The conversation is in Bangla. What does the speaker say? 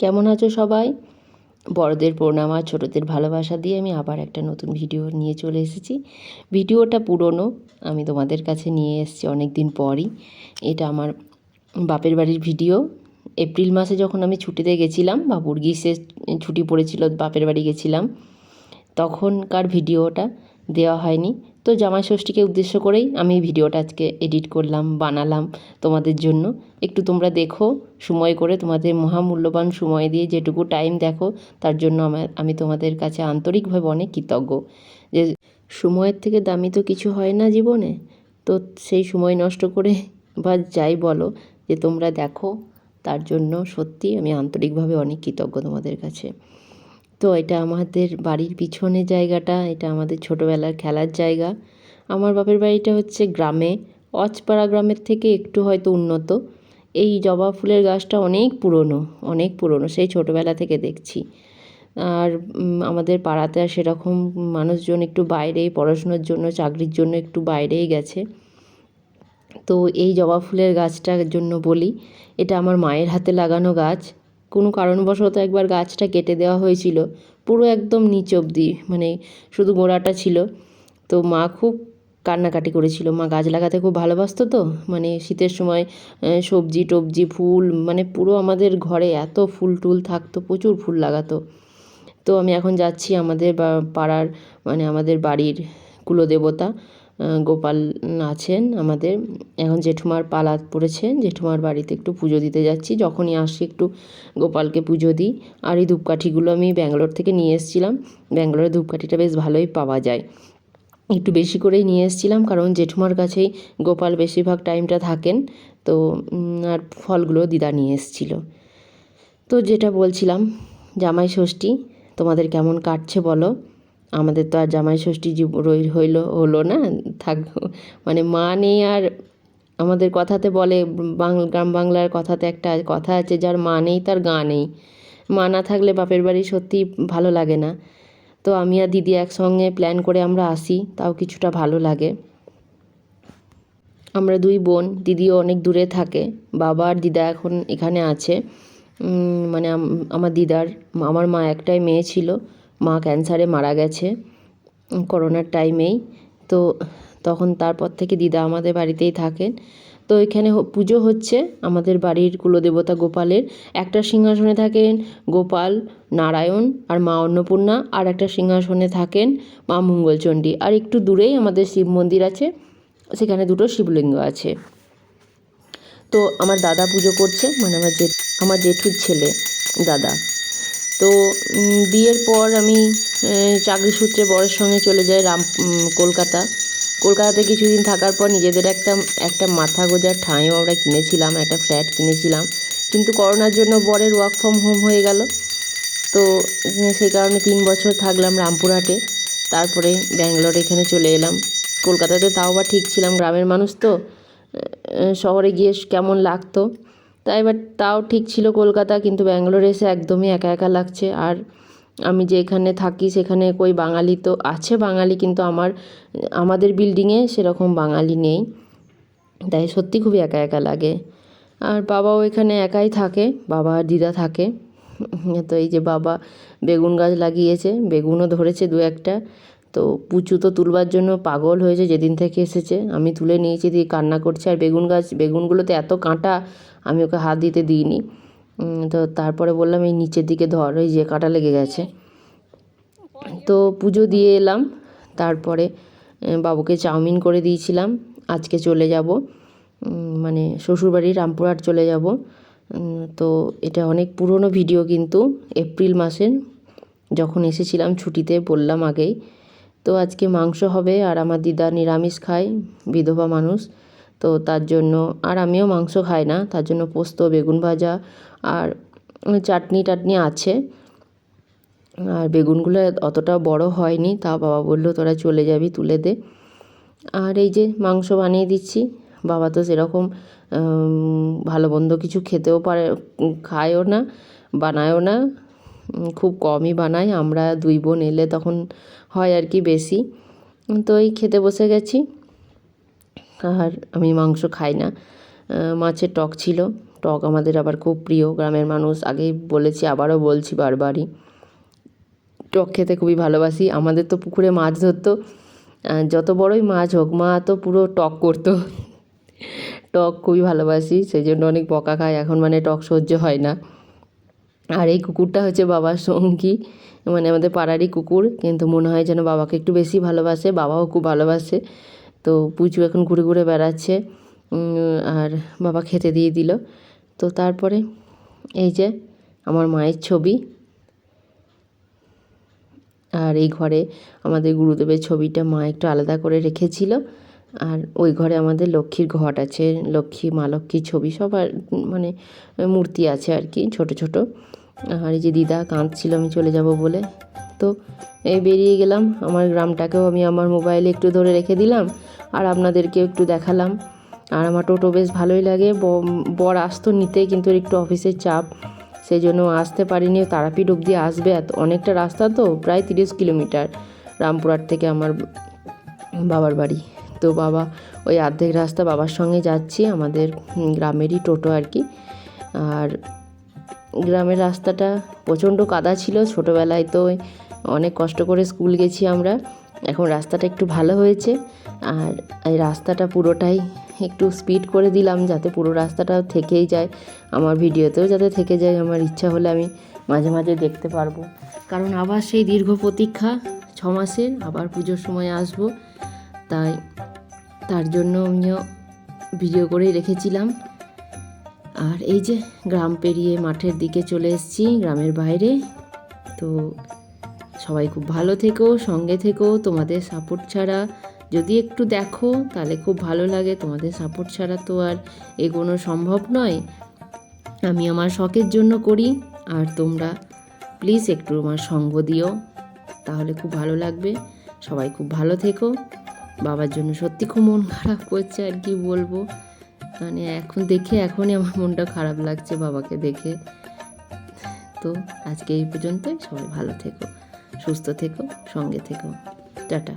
কেমন আছো সবাই? বড়দের প্রণাম আর ছোটোদের ভালোবাসা দিয়ে আমি আবার একটা নতুন ভিডিও নিয়ে চলে এসেছি। ভিডিওটা পুরনো, আমি তোমাদের কাছে নিয়ে এসেছি অনেক দিন পরই। এটা আমার বাপের বাড়ির ভিডিও। এপ্রিল মাসে যখন আমি ছুটিতে গেছিলাম, বাবুর গ্রীষ্মের ছুটি পড়েছিল, বাপের বাড়ি গেছিলাম, তখনকার ভিডিওটা দেওয়া হয়নি। তো জামাই ষষ্ঠীকে উদ্দেশ্য করেই আমি ভিডিওটা আজকে এডিট করলাম, বানালাম তোমাদের জন্য। একটু তোমরা দেখো, সময় করে তোমাদের মহামূল্যবান সময় দিয়ে যেটুকু টাইম দেখো, তার জন্য আমার আমি তোমাদের কাছে আন্তরিকভাবে অনেক কৃতজ্ঞ। যে সময়ের থেকে দামি তো কিছু হয় না জীবনে, তো সেই সময় নষ্ট করে বা যাই বলো, যে তোমরা দেখো, তার জন্য সত্যি আমি আন্তরিকভাবে অনেক কৃতজ্ঞ তোমাদের কাছে। তো এটা আমাদের বাড়ির পিছনে জায়গাটা, এটা আমাদের ছোটোবেলার খেলার জায়গা। আমার বাপের বাড়িটা হচ্ছে গ্রামে, অচপাড়া গ্রামের থেকে একটু হয়তো উন্নত। এই জবা ফুলের গাছটা অনেক পুরনো অনেক পুরনো, সেই ছোটোবেলা থেকে দেখছি। আর আমাদের পাড়াতে আর সেরকম মানুষজন একটু বাইরেই পড়াশুনোর জন্য, চাকরির জন্য একটু বাইরেই গেছে। তো এই জবা ফুলের গাছটার জন্য বলি, এটা আমার মায়ের হাতে লাগানো গাছ। কোনো কারণবশত একবার গাছটা কেটে দেওয়া হয়েছিল। পুরো একদম নিচ অবধি মানে শুধু গোড়াটা ছিল। তো মা খুব কান্নাকাটি করেছিল। মা গাছ লাগাতে খুব ভালোবাসতো তো? মানে শীতের সময় সবজি টবজি, ফুল মানে পুরো আমাদের ঘরে এত ফুল টুল থাকতো, প্রচুর ফুল লাগাতো। তো আমি এখন যাচ্ছি আমাদের পাড়ার মানে আমাদের বাড়ির কুলদেবতা। গোপাল আছেন আমাদের। এখন জেঠুমার পালা পড়েছে। জেঠুমার বাড়িতে একটু পুজো দিতে যাচ্ছি। যখনই আসি একটু গোপালকে পুজো দিই। আর এই ধূপকাঠিগুলো আমি ব্যাঙ্গালোর থেকে নিয়ে এসেছিলাম। ব্যাঙ্গালোরে ধূপকাঠিটা বেশ ভালোই পাওয়া যায়। একটু বেশি করেই নিয়ে এসেছিলাম কারণ জেঠুমার কাছেই গোপাল বেশিরভাগ টাইমটা থাকেন। তো আর ফলগুলো দিদা নিয়ে এসেছিল। তো যেটা বলছিলাম, জামাই ষষ্ঠী, তোমাদের কেমন কাটছে বলো? আমাদের তো আর জামাই ষষ্ঠী রই হইল, হলো না? থাক মানে মা নেই আর আমাদের কথাতে বলে বাংলা গ্রাম বাংলার কথাতে একটা কথা আছে, যার মা নেই, তার গা নেই। মা না থাকলে বাপের বাড়ি সত্যি ভালো লাগে না। তো আমি আর দিদি একসঙ্গে প্ল্যান করে আমরা আসি, তাও কিছুটা ভালো লাগে। আমরা দুই বোন, দিদিও অনেক দূরে থাকে, বাবা আর দিদা এখন এখানে আছে। মানে আমার দিদার, আমার মা একটাই মেয়ে ছিল। মা ক্যান্সারে মারা গেছে করোনার টাইমেই। তো তখন তারপর থেকে দিদা আমাদের বাড়িতেই থাকেন। তো এখানে পুজো হচ্ছে আমাদের বাড়ির কুলদেবতা গোপালের। একটা সিংহাসনে থাকেন গোপাল, নারায়ণ আর মা অন্নপূর্ণা আর একটা সিংহাসনে থাকেন মা মঙ্গলচণ্ডী। আর একটু দূরেই আমাদের শিব মন্দির আছে, সেখানে দুটো শিবলিঙ্গ আছে। তো আমার দাদা পুজো করছে মানে আমার জে, আমার জেঠুর ছেলে দাদা। তো বিয়ের পর আমি চাকরি সূত্রে বরের সঙ্গে চলে যাই রাম কলকাতা। কলকাতাতে কিছুদিন থাকার পর নিজেদের একটা একটা মাথা গোজার ঠাঁইও আমরা কিনেছিলাম, একটা ফ্ল্যাট কিনেছিলাম। কিন্তু করোনার জন্য বরের ওয়ার্ক ফ্রম হোম হয়ে গেল। তো সেই কারণে তিন বছর থাকলাম রামপুরহাটে। তারপরে ব্যাঙ্গালোর এখানে চলে এলাম। কলকাতাতে তাও বা ঠিক ছিলাম, গ্রামের মানুষ তো শহরে গিয়ে কেমন লাগতো। তাই এবার তাও ঠিক ছিল কলকাতা, কিন্তু ব্যাঙ্গালোরে এসে একদমই একা একা লাগছে। আর আমি যে এখানে থাকি সেখানে কই বাঙালি তো আছে বাঙালি, কিন্তু আমার, আমাদের বিল্ডিংয়ে সেরকম বাঙালি নেই। তাই সত্যি খুবই একা একা লাগে। আর বাবাও এখানে একাই থাকে, বাবা আর দিদা থাকে। তো এই যে বাবা বেগুন গাছ লাগিয়েছে, বেগুনও ধরেছে দু একটা। তো পুচু তো তুলবার জন্য পাগল হয়েছে, যেদিন থেকে এসেছে। আমি তুলে নিয়েছি, দিয়ে কান্না করছে। আর বেগুন গাছ, বেগুনগুলোতে এত কাঁটা, আমি ওকে হাত দিতে দিইনি। তো তারপরে বললাম, এই নিচের দিকে ধর ওই যে কাঁটা লেগে গেছে। তো পুজো দিয়ে এলাম। তারপরে বাবুকে চাউমিন করে দিয়েছিলাম। আজকে চলে যাব মানে শ্বশুরবাড়ি রামপুরহাট চলে যাব। তো এটা অনেক পুরনো ভিডিও কিন্তু, এপ্রিল মাসের। যখন এসেছিলাম ছুটিতে, বললাম আগেই। তো আজকে মাংস হবে আর আমার দিদা নিরামিষ খায়, বিধবা মানুষ। তো তার জন্য, আর আমিও মাংস খাই না, তার জন্য পোস্ত, বেগুন ভাজা আর চাটনি টাটনি আছে। আর বেগুনগুলো অতটা বড় হয়নি, তা বাবা বলল, তোরা চলে যাবি, তুলে দে। আর এই যে মাংস বানিয়ে দিচ্ছি, বাবা তো সেরকম ভালো মন্দ কিছু খেতেও পারে, খায়ও না, বানায়ও না খুব কমই বানায়। আমরা দুই বোন এলে তখন হয় আর কি বেশি। তো এই খেতে বসে গেছি। আর আমি মাংস খাই না। মাছের টক ছিল। টক আমাদের আবার খুব প্রিয়। গ্রামের মানুষ আগেই বলেছি, আবারও বলছি বারবারই। টক খেতে খুবই ভালোবাসি। আমাদের তো পুকুরে মাছ ধরতো। যত বড়ই মাছ হোক, মা তো পুরো টক করতো। টক খুবই ভালোবাসি। সেই জন্য অনেক বকা খায় এখন মানে টক সহ্য হয় না। আর এই কুকুরটা হচ্ছে বাবার সঙ্গী। মানে আমাদের পাড়ারই কুকুর, কিন্তু মনে হয় যেন বাবাকে একটু বেশি ভালোবাসে, বাবাও খুব ভালোবাসে। তো পুচু এখন ঘুরে ঘুরে বেড়াচ্ছে আর বাবা খেতে দিয়ে দিল। তো তারপরে এই যে আমার মায়ের ছবি। আর এই ঘরে আমাদের গুরুদেবের ছবিটা মা একটু আলাদা করে রেখেছিল। আর ওই ঘরে আমাদের লক্ষ্মীর ঘট আছে, লক্ষ্মী, মা লক্ষ্মীর ছবি, সবার মানে মূর্তি আছে আর কি, ছোট ছোট। আর এই যে দিদা কাঁদছিল, আমি চলে যাব বলে। তো এই বেরিয়ে গেলাম, আমার গ্রামটাকেও আমি আমার মোবাইলে একটু ধরে রেখে দিলাম, আর আপনাদেরকেও একটু দেখালাম। আর আমার টোটো বেশ ভালোই লাগে বর আসতো নিতে, কিন্তু একটু অফিসের চাপ সেই জন্য আসতে পারিনি। তারাপীঠ অবধি আসবে, এত, অনেকটা রাস্তা তো, প্রায় তিরিশ কিলোমিটার, রামপুরহাট থেকে আমার বাবার বাড়ি। তো বাবা, ওই অর্ধেক রাস্তা বাবার সঙ্গে যাচ্ছি, আমাদের গ্রামেরই টোটো আর কি। আর গ্রামের রাস্তাটা প্রচণ্ড কাদা ছিল, ছোটোবেলায় তো অনেক কষ্ট করে স্কুল গেছি আমরা, এখন রাস্তাটা একটু ভালো হয়েছে। আর এই রাস্তাটা পুরোটাই একটু স্পিড করে দিলাম যাতে পুরো রাস্তাটা থেকেই যায়, আমার ভিডিওতেও যাতে থেকে যায়, আমার ইচ্ছা হলে আমি মাঝে মাঝে দেখতে পারব। কারণ আবার সেই দীর্ঘ প্রতীক্ষা, ছ মাসের, আবার পুজোর সময় আসব, তাই তার জন্য আমিও ভিডিও করেই রেখেছিলাম। আর এই যে গ্রাম পেরিয়ে মাঠের দিকে চলে এসেছি, গ্রামের বাইরে। তো সবাই খুব ভালো থেকো, সঙ্গে থেকো। তোমাদের সাপোর্ট ছাড়া যদি একটু দেখো, তাহলে খুব ভালো লাগে। তোমাদের সাপোর্ট ছাড়া তো আর এগোনো সম্ভব নয়। আমি আমার শখের জন্য করি। আর তোমরা প্লিজ একটু আমার সঙ্গ দিও। তাহলে খুব ভালো লাগবে। সবাই খুব ভালো থেকো। বাবার জন্য সত্যি খুব মন খারাপ করছে আর কি বলব। মানে এখন দেখে এখনই আমার মনটা খারাপ লাগছে বাবাকে দেখে। তো আজকে এই পর্যন্তই, সবাই ভালো থেকো, সুস্থ থেকো, সঙ্গে থেকো। টাটা।